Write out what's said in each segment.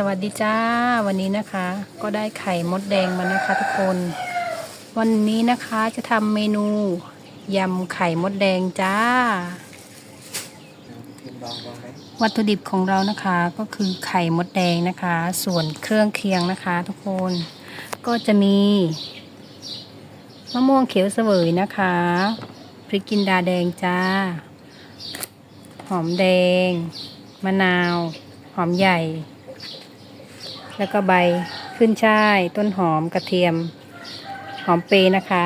สวัสดีจ้าวันนี้นะคะ ก็ได้ไข่มดแดงมานะคะทุกคน วันนี้นะคะจะทำเมนูยำไข่มดแดงจ้า วัตถุดิบของเรานะคะก็คือไข่มดแดงนะคะ ส่วนเครื่องเคียงนะคะ ทุกคนก็จะมีมะม่วงเขียวเสวยนะคะพริกจินดาแดงจ้า หอมแดง มะนาว หอมใหญ่ แล้วก็ใบขึ้นช่าย ต้นหอมกระเทียม หอมเปรย์นะคะ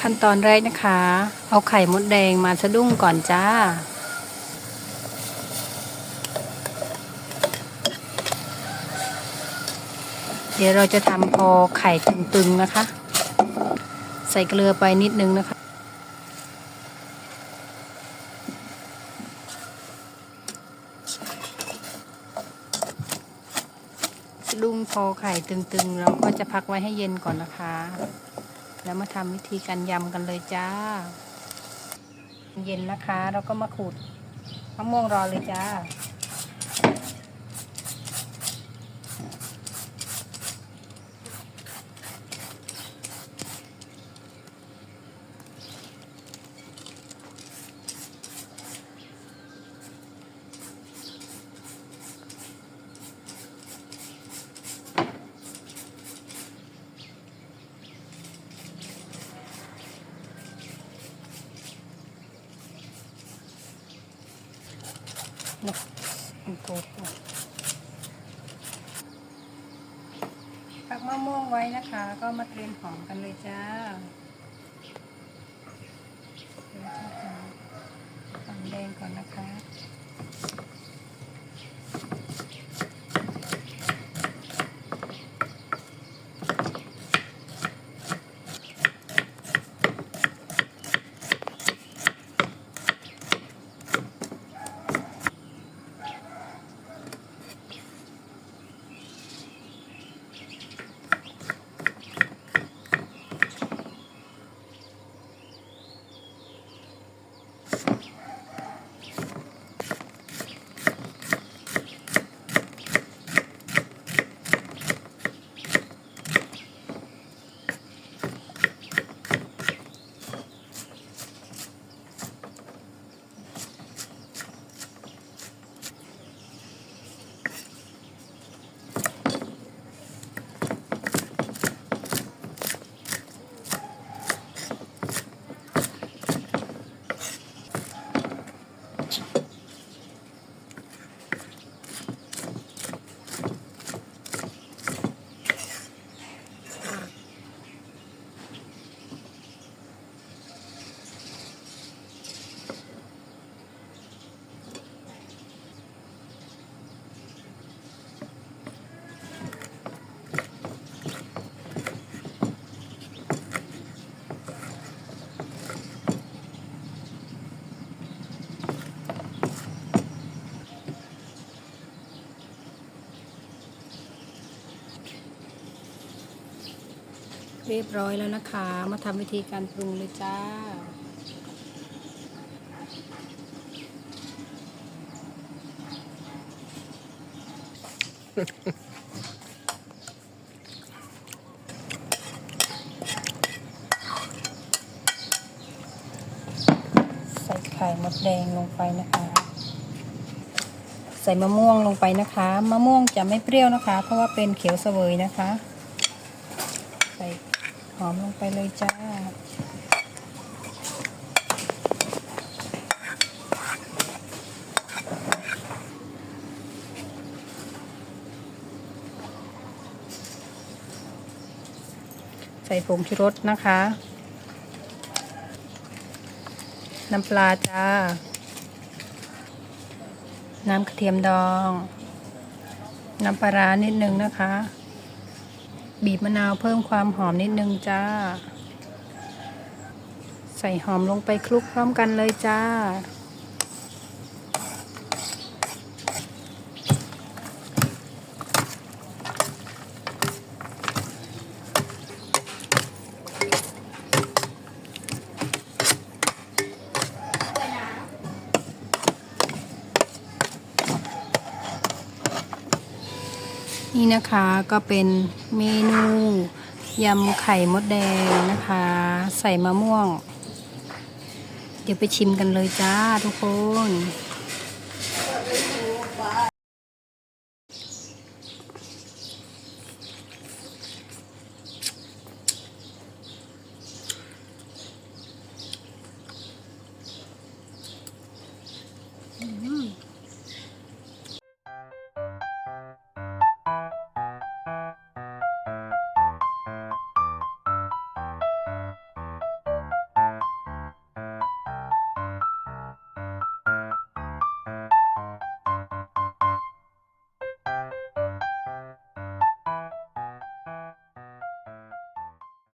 ขั้นตอนแรกนะคะ เอาไข่มดแดงมาสะดุ้งก่อนจ้าเดี๋ยวเราจะทำพอไข่ตึงๆนะคะ ใส่เกลือไปนิดนึงนะคะ ดุ้งพอไข่ตึงๆ เราก็จะพักไว้ให้เย็นก่อนนะคะ แล้วมาทำวิธีการยำกันเลยจ้า เย็นนะคะ เราก็มาขูดมะม่วงรอเลยจ้า นกมันโตปักมะม่วงไว้นะคะ ก็มาเตรียมหอมกันเลยจ้าเดี๋ยวจะหอมหอมแดงก่อนนะคะ เรียบร้อยแล้วนะคะ มาทำวิธีการปรุงเลยจ้า ใส่ไข่มดแดงลงไปนะคะ ใส่มะม่วงลงไปนะคะ มะม่วงจะไม่เปรี้ยวนะคะ เพราะว่าเป็นเขียวเสวยนะคะ ใส่ อมลงไปเลยจ้า ใส่ผงชูรสนะคะ น้ำปลาจ้า น้ำกระเทียมดอง น้ำปลาร้านิดนึงนะคะ บีบมะนาวเพิ่มความหอมนิดนึงจ้า ใส่หอมลงไปคลุกพร้อมกันเลยจ้า นี่นะคะก็เป็นเมนูยำไข่มดแดงนะคะ ใส่มะม่วง เดี๋ยวไปชิมกันเลยจ้าทุกคน